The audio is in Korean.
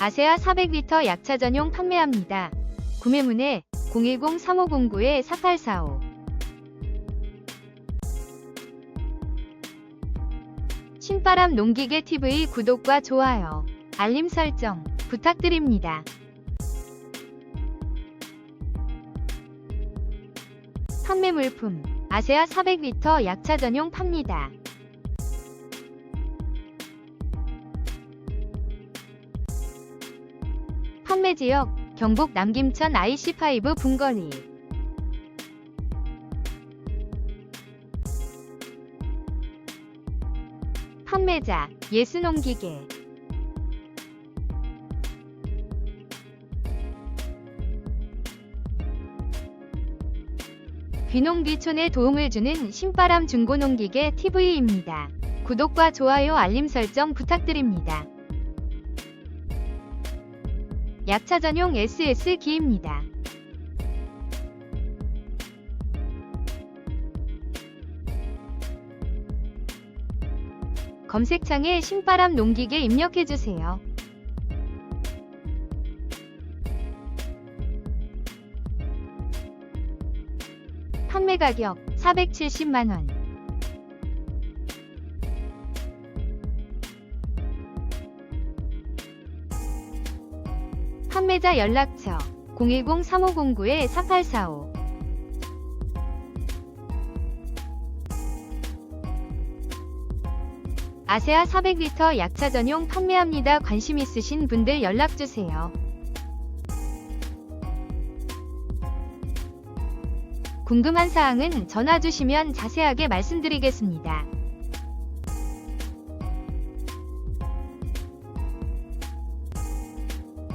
아세아 400리터 약차 전용 판매합니다. 구매문의 010-3509-4845 신바람 농기계 TV 구독과 좋아요, 알림 설정 부탁드립니다. 판매 물품 아세아 400리터 약차 전용 팝니다. 판매 지역 경북 남김천 IC5 분거리 판매자 예스농기계 귀농귀촌에 도움을 주는 신바람 중고농기계 TV입니다. 구독과 좋아요 알림 설정 부탁드립니다. 약차 전용 SS 기입니다. 검색창에 신바람 농기계 입력해주세요. 판매 가격 470만원. 판매자 연락처 010-3509-4845 아세아 400리터 약차 전용 판매합니다. 관심 있으신 분들 연락주세요. 궁금한 사항은 전화 주시면 자세하게 말씀드리겠습니다.